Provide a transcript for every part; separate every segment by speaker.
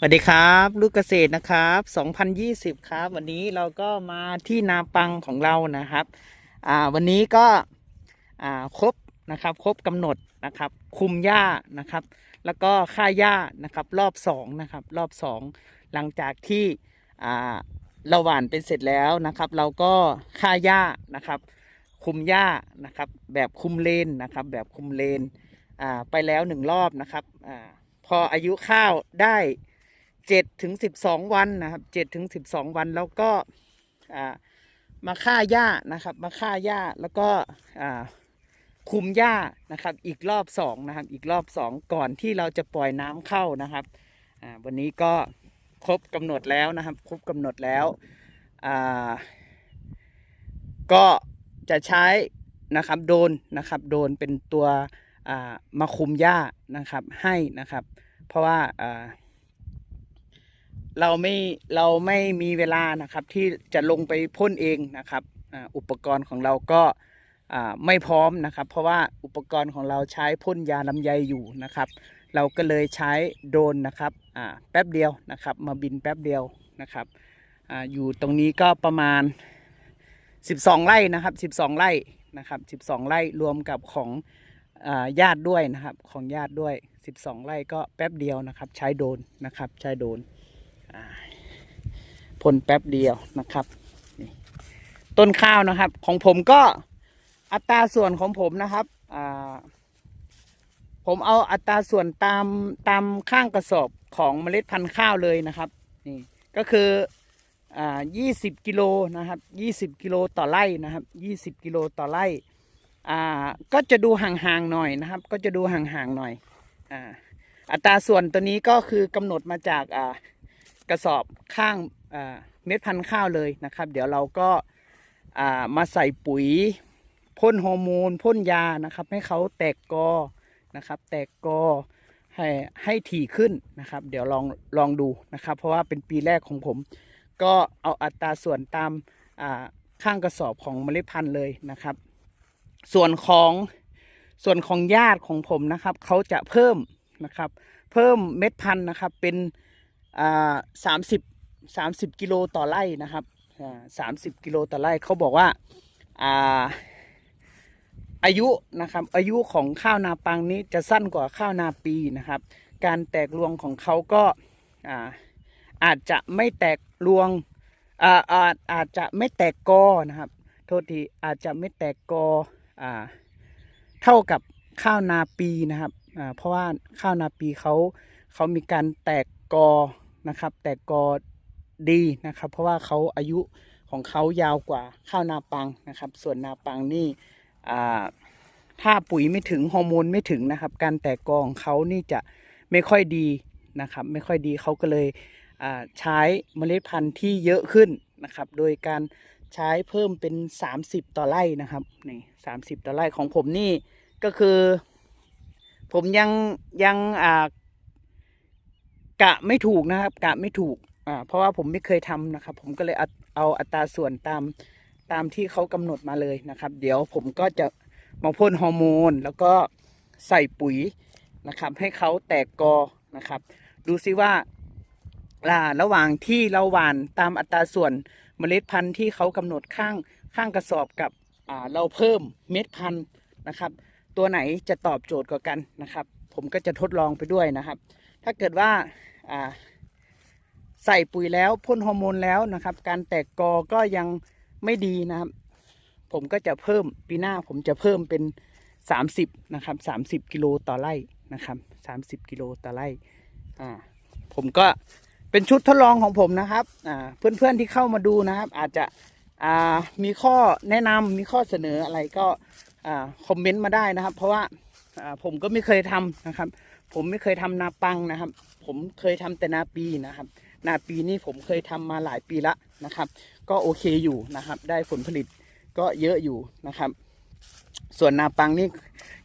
Speaker 1: สวัสดีครับ ลูกเกษตรนะครับ 2020 ครับ วันนี้เราก็มาที่นาปังของเรานะครับ อ่าวันนี้ก็อ่าครบนะครับ ครบกำหนดนะครับ คุมหญ้านะครับ แล้วก็ค่าหญ้านะครับ รอบสองนะครับ รอบสองหลังจากที่อ่าเราหว่านเป็นเสร็จแล้วนะครับ เราก็ค่าหญ้านะครับ คุมหญ้านะครับ แบบคุมเลนนะครับ แบบคุมเลนอ่าไปแล้วหนึ่งรอบนะครับอาพออายุข้าวได้ เจ็ดถึงสิบสองวันนะครับเจ็ดถึงสิบสองวันแล้วก็มาฆ่าหญ้านะครับ มาฆ่าหญ้าแล้วก็คุมหญ้านะครับ อีกรอบสองนะครับ อีกรอบสองก่อนที่เราจะปล่อยน้ำเข้านะครับวันนี้ก็ครบกำหนดแล้วนะครับ ครบกำหนดแล้วก็จะใช้นะครับโดนนะครับโดนเป็นตัวมาคุมหญ้านะครับให้นะครับ เพราะว่าอ่า เราไม่เราไม่มีเวลานะครับ ที่จะลงไปพ่นเองนะครับอุปกรณ์ของเราก็ไม่พร้อมนะครับ เพราะว่าอุปกรณ์ของเราใช้พ่นยาลำไยอยู่นะครับ เราก็เลยใช้โดรนนะครับแป๊บเดียวนะครับ มาบินแป๊บเดียวนะครับออยู่ตรงนี้ก็ประมาณ 12 ไร่นะครับ 12 ไร่นะครับ 12 ไร่รวมกับของญาติด้วยนะครับของญาติด้วย 12 ไร่ก็แป๊บเดียวนะครับ ใช้โดนนะครับ ใช้โดน พ่นแป๊บเดียวนะครับ ต้นข้าวนะครับ ของผมก็อัตราส่วนของผมนะครับผมเอาอัตราส่วนตามตามข้างกระสอบของเมล็ดพันธุ์ข้าวเลยนะครับนี่ก็คืออ่า20กิโลนะครับ20กิโลต่อไร่นะครับ20กิโลต่อไร่อ่าก็จะดูห่างๆหน่อยนะครับ ก็จะดูห่างๆหน่อยอ่าอัตราส่วนตัวนี้ก็คือกำหนดมาจากอ่า กระสอบข้างเม็ดพันธุ์ข้าวเลยนะครับ เดี๋ยวเราก็ามาใส่ปุ๋ยพ่นฮอร์โมนพ่นยานะครับ ให้เขาแตกกอนะครับ แตกกอให้ให้ถี่ขึ้นนะครับ เดี๋ยวลองลองดูนะครับ เพราะว่าเป็นปีแรกของผม ก็เอาอัตราส่วนตามาข้างกระสอบของเมล็ดพันธุ์เลยนะครับ ส่วนของส่วนของญาติของผมนะครับ เขาจะเพิ่มนะครับ เพิ่มเม็ดพันธุ์นะครับเป็น สามสิบสามสิบกิโลต่อไร่นะครับสามสิบกิโลต่อไร่เขาบอกว่าอ่าอายุนะครับอายุของข้าวนาปังนี้จะสั้นกว่าข้าวนาปีนะครับ การแตกรวงของเขาก็อาอาจจะไม่แตกรวงอาอาจอาจจะไม่แตกกอนะครับโทษทีอาจจะไม่แตกกออ่าเท่ากับข้าวนาปีนะครับอ่าเพราะว่าข้าวนาปีเขาเขามีการแตก กอนะครับ แตกกอดีนะครับ เพราะว่าเขาอายุของเขายาวกว่าข้าวนาปังนะครับ ส่วนนาปังนี่ถ้าปุ๋ยไม่ถึงฮอร์โมนไม่ถึงนะครับ การแตกกอของเขานี่จะไม่ค่อยดีนะครับ ไม่ค่อยดีเขาก็เลยใช้เมล็ดพันธุ์ที่เยอะขึ้นนะครับ โดยการใช้เพิ่มเป็น 30 ต่อไร่นะครับนี่สามสิบต่อไร่ของผมนี่ก็คือ ผมยังยังอ่า กะไม่ถูกนะครับ กะไม่ถูกอ่าเพราะว่าผมไม่เคยทำนะครับ ผมก็เลยเอาเอาอัตราส่วนตามตามที่เขากำหนดมาเลยนะครับ เดี๋ยวผมก็จะมาพ่นฮอร์โมน แล้วก็ใส่ปุ๋ยนะครับ ให้เขาแตกกอนะครับ ดูซิว่าอ่าระหว่างที่เราหว่านตามอัตราส่วนเมล็ดพันธุ์ที่เขากำหนดข้างข้างกระสอบกับอ่าเราเพิ่มเม็ดพันธุ์นะครับ ตัวไหนจะตอบโจทย์กว่ากันนะครับ ผมก็จะทดลองไปด้วยนะครับ ถ้าเกิดว่าใส่ปุ๋ยแล้วพ่นฮอร์โมนแล้วนะครับ การแตกกอก็ยังไม่ดีนะครับ ผมก็จะเพิ่มปีหน้าผมจะเพิ่มเป็น 30นะครับ30กิโลต่อไร่นะครับ30กิโลต่อไร่อ่าผมก็เป็นชุดทดลองของผมนะครับอ่าเพื่อนๆที่เข้ามาดูนะครับ อาจจะอ่ามีข้อแนะนำมีข้อเสนออะไรก็อ่าคอมเมนต์มาได้นะครับ เพราะว่าอ่าผมก็ไม่เคยทำนะครับ ผมไม่เคยทำนาปังนะครับ ผมเคยทำแต่นาปีนะครับ นาปีนี่ผมเคยทำมาหลายปีละนะครับ ก็โอเคอยู่นะครับ ได้ผลผลิตก็เยอะอยู่นะครับ ส่วนนาปังนี่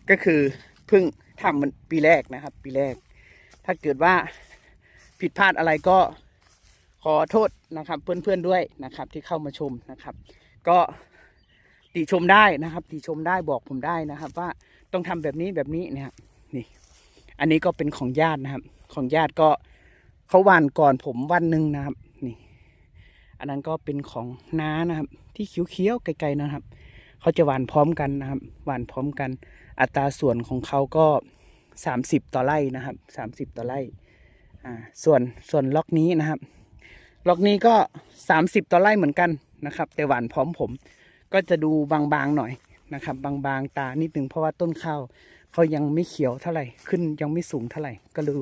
Speaker 1: ก็คือเพิ่งทำมันปีแรกนะครับ ปีแรก ถ้าเกิดว่าผิดพลาดอะไรก็ขอโทษนะครับ เพื่อนๆด้วยนะครับ ที่เข้ามาชมนะครับ ก็ติชมได้นะครับ ติชมได้บอกผมได้นะครับ ว่าต้องทำแบบนี้แบบนี้นะครับนี่ อันนี้ก็เป็นของญาตินะครับ ของญาติก็เขาหว่านก่อนผมวันหนึ่งนะครับ นี่ อันนั้นก็เป็นของน้านะครับ ที่เขียวๆไกลๆนะครับ เขาจะหว่านพร้อมกันนะครับ หว่านพร้อมกัน อัตราส่วนของเขาก็สามสิบต่อไร่นะครับสามสิบต่อไร่ อ่า ส่วนส่วนล็อกนี้นะครับ ล็อกนี้ก็สามสิบต่อไร่เหมือนกันนะครับ แต่หว่านพร้อมผม ก็จะดูบางๆหน่อยนะครับ บางๆตานิดนึงเพราะว่าต้นข้าว เขายังไม่เขียวเท่าไหร่ขึ้นยังไม่สูงเท่าไหร่ก็ดู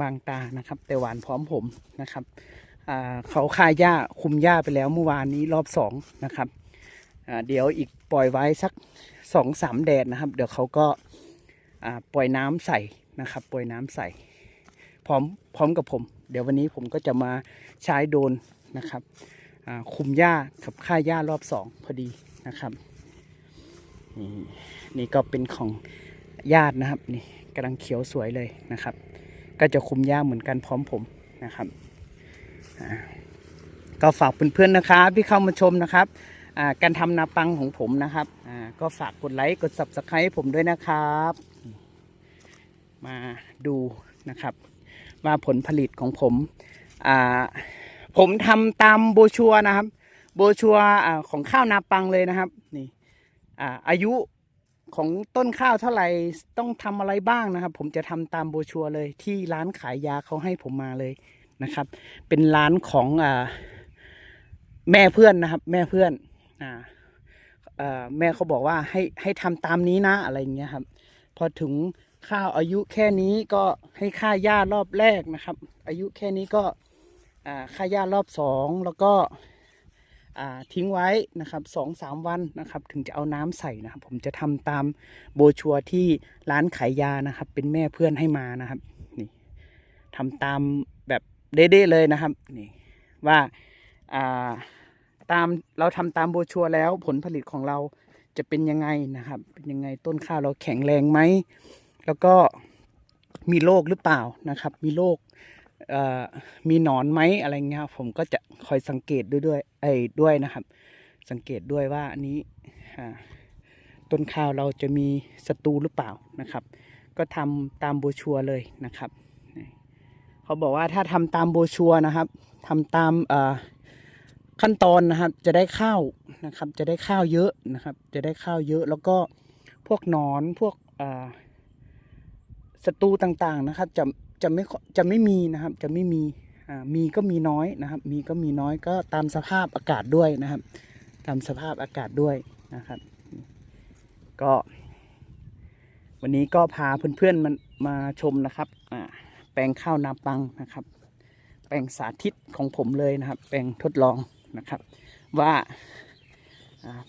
Speaker 1: บางๆตานะครับ แต่หวานพร้อมผมนะครับเขาคายหญ้าคุมหญ้าไปแล้วเมื่อวานนี้รอบสองนะครับเดี๋ยวอีกปล่อยไว้สักสองสามแดดนะครับ เดี๋ยวเขาก็ปล่อยน้ำใส่นะครับ ปล่อยน้ำใส่ พร้อมพร้อมกับผม เดี๋ยววันนี้ผมก็จะมาใช้โดนนะครับคุมหญ้ากับค่าหญ้ารอบสองพอดีนะครับ นี่นี่ก็เป็นของ ญาตินะครับนี่กำลังเขียวสวยเลยนะครับ ก็จะคุมหญ้าเหมือนกันพร้อมผมนะครับก็ฝากเพื่อนๆนะครับที่เข้ามาชมนะครับการทำนาปังของผมนะครับก็ฝากกดไลค์กด subscribe ให้ผมด้วยนะครับ มาดูนะครับ ว่าผลผลิตของผมผมทำตามโบชัวนะครับ โบชัวอของข้าวนาปังเลยนะครับนี่อายุ ของต้นข้าวเท่าไหร่ต้องทำอะไรบ้างนะครับ ผมจะทำตามโบชัวเลยที่ร้านขายยาเขาให้ผมมาเลยนะครับ เป็นร้านของอ่าแม่เพื่อนนะครับ แม่เพื่อนอ่าแม่เขาบอกว่าให้ให้ทำตามนี้นะอะไรเงี้ยครับ พอถึงข้าวอายุแค่นี้ก็ให้ค่าหญ้ารอบแรกนะครับ อายุแค่นี้ก็อ่าค่าหญ้ารอบสองแล้วก็ ทิ้งไว้นะครับสองสามวันนะครับ ถึงจะเอาน้ำใส่นะครับ ผมจะทำตามโบชัวที่ร้านขายยานะครับ เป็นแม่เพื่อนให้มานะครับนี่ทำตามแบบเด้ๆเลยนะครับนี่ว่าตามเราทำตามโบชัวแล้วผลผลิตของเราจะเป็นยังไงนะครับ เป็นยังไงต้นข้าวเราแข็งแรงไหมแล้วก็มีโรคหรือเปล่านะครับ มีโรค มีหนอนไหมอะไรเงี้ยผมก็จะคอยสังเกตด้วยด้วยไอ้ด้วยนะครับ สังเกตด้วยว่าอันนี้ต้นข้าวเราจะมีศัตรูหรือเปล่านะครับ ก็ทำตามโบชัวเลยนะครับเขาบอกว่าถ้าทำตามโบชัวนะครับทำตามขั้นตอนนะครับจะได้ข้าวนะครับ จะได้ข้าวเยอะนะครับ จะได้ข้าวเยอะแล้วก็พวกหนอนพวกศัตรูต่างๆนะครับ จะ จะไม่จะไม่มีนะครับจะไม่มีอ่ามีก็มีน้อยนะครับ มีก็มีน้อยก็ตามสภาพอากาศด้วยนะครับ ตามสภาพอากาศด้วยนะครับ ก็ วันนี้ก็พาเพื่อนๆมันมาชมนะครับอ่าแปลงข้าวนาปังนะครับ แปลงสาธิตของผมเลยนะครับ แปลงทดลองนะครับ ว่า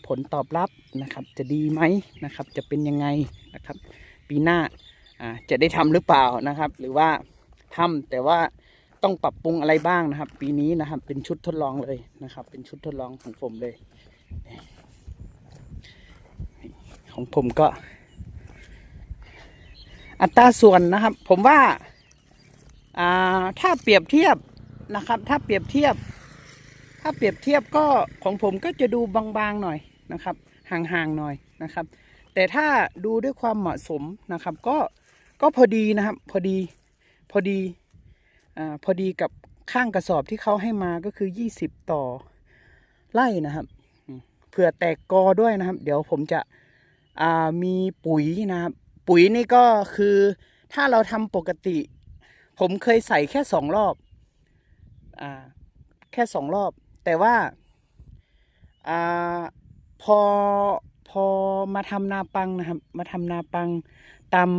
Speaker 1: ผลตอบรับนะครับ จะดีไหมนะครับ จะเป็นยังไงนะครับ ปีหน้า จะได้ทำหรือเปล่านะครับ หรือว่าทำแต่ว่าต้องปรับปรุงอะไรบ้างนะครับ ปีนี้นะครับ เป็นชุดทดลองเลยนะครับ เป็นชุดทดลองของผมเลย ของผมก็ อัตราส่วนนะครับ ผมว่าอ่าถ้าเปรียบเทียบนะครับ ถ้าเปรียบเทียบ ถ้าเปรียบเทียบก็ของผมก็จะดูบางๆหน่อยนะครับ ห่างๆหน่อยนะครับ แต่ถ้าดูด้วยความเหมาะสมนะครับ ก็ ก็พอดีนะครับ พอดีพอดีอ่าพอดีกับข้างกระสอบที่เขาให้มาก็คือ20ต่อไร่นะครับเผื่อแตกกอด้วยนะครับ เดี๋ยวผมจะอ่ามีปุ๋ยนะครับ ปุ๋ยนี่ก็คือถ้าเราทำปกติ ผมเคยใส่แค่สองรอบอ่าแค่สองรอบ แต่ว่าอ่าพอพอมาทำนาปังนะครับ มาทำนาปังตาม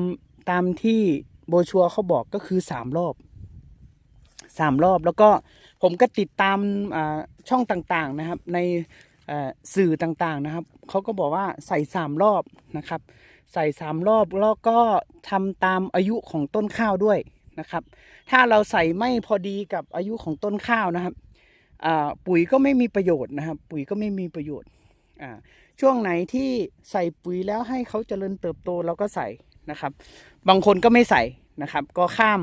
Speaker 1: ตามที่โบชัวเขาบอกก็คือสามรอบสามรอบแล้วก็ผมก็ติดตามช่องต่างๆนะครับ ในสื่อต่างๆนะครับเขาก็บอกว่าใส่สามรอบนะครับ ใส่สามรอบแล้วก็ทำตามอายุของต้นข้าวด้วยนะครับ ถ้าเราใส่ไม่พอดีกับอายุของต้นข้าวนะครับปุ๋ยก็ไม่มีประโยชน์นะครับ ปุ๋ยก็ไม่มีประโยชน์ช่วงไหนที่ใส่ปุ๋ยแล้วให้เขาเจริญเติบโตเราก็ใส่ นะครับ บางคนก็ไม่ใส่นะครับ ก็ข้าม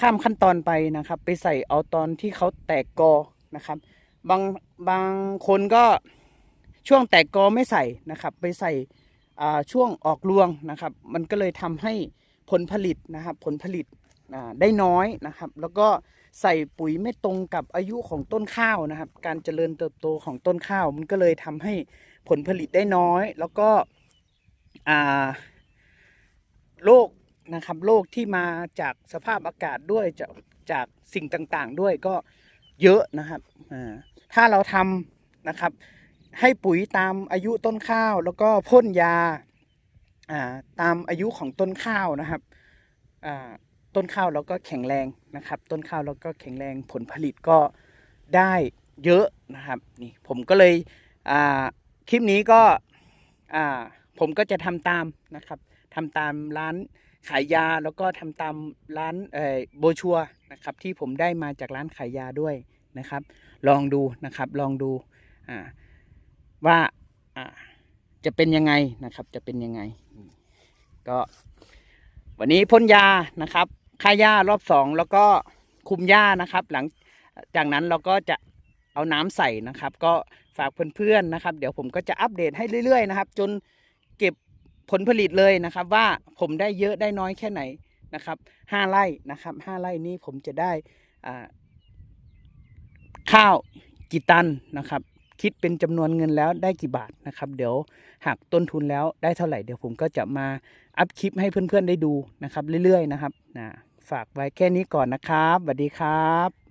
Speaker 1: ข้ามขั้นตอนไปนะครับ ไปใส่เอาตอนที่เขาแตกกอนะครับ บางบางคนก็ช่วงแตกกอไม่ใส่นะครับ ไปใส่ช่วงออกรวงนะครับ มันก็เลยทำให้ผลผลิตนะครับ ผลผลิตได้น้อยนะครับ แล้วก็ใส่ปุ๋ยไม่ตรงกับอายุของต้นข้าวนะครับ การเจริญเติบโตของต้นข้าว มันก็เลยทำให้ผลผลิตได้น้อย แล้วก็อ่า โรคนะครับโรคที่มาจากสภาพอากาศด้วยจากจากสิ่งต่างๆ ด้วยก็เยอะนะครับถ้าเราทำนะครับ ให้ปุ๋ยตามอายุต้นข้าว แล้วก็พ่นยาตามอายุของต้นข้าวนะครับต้นข้าวเราก็แข็งแรงนะครับ ต้นข้าวเราก็แข็งแรงผลผลิตก็ได้เยอะนะครับนี่ผมก็เลยคลิปนี้ก็ผมก็จะทำตามนะครับ ทำตามร้านขายยาแล้วก็ทำตามร้านเอ่อโบชัวนะครับที่ผมได้มาจากร้านขายยาด้วยนะครับ ลองดูนะครับลองดูอ่าว่าอ่าจะเป็นยังไงนะครับจะเป็นยังไง ก็วันนี้พ่นยานะครับฆ่าหญ้ารอบสองแล้วก็คุมหญ้านะครับ หลังจากนั้นเราก็จะเอาน้ำใส่นะครับ ก็ฝากเพื่อนๆนะครับ เดี๋ยวผมก็จะอัปเดตให้เรื่อยๆนะครับ จน ผลผลิตเลยนะครับ ว่าผมได้เยอะได้น้อยแค่ไหนนะครับห้าไร่นะครับห้าไร่นี้ผมจะได้ข้าวกี่ตันนะครับ คิดเป็นจำนวนเงินแล้วได้กี่บาทนะครับ เดี๋ยวหักต้นทุนแล้วได้เท่าไหร่เดี๋ยวผมก็จะมาอัพคลิปให้เพื่อนๆได้ดูนะครับ เรื่อยๆนะครับนะฝากไว้แค่นี้ก่อนนะครับสวัสดีครับ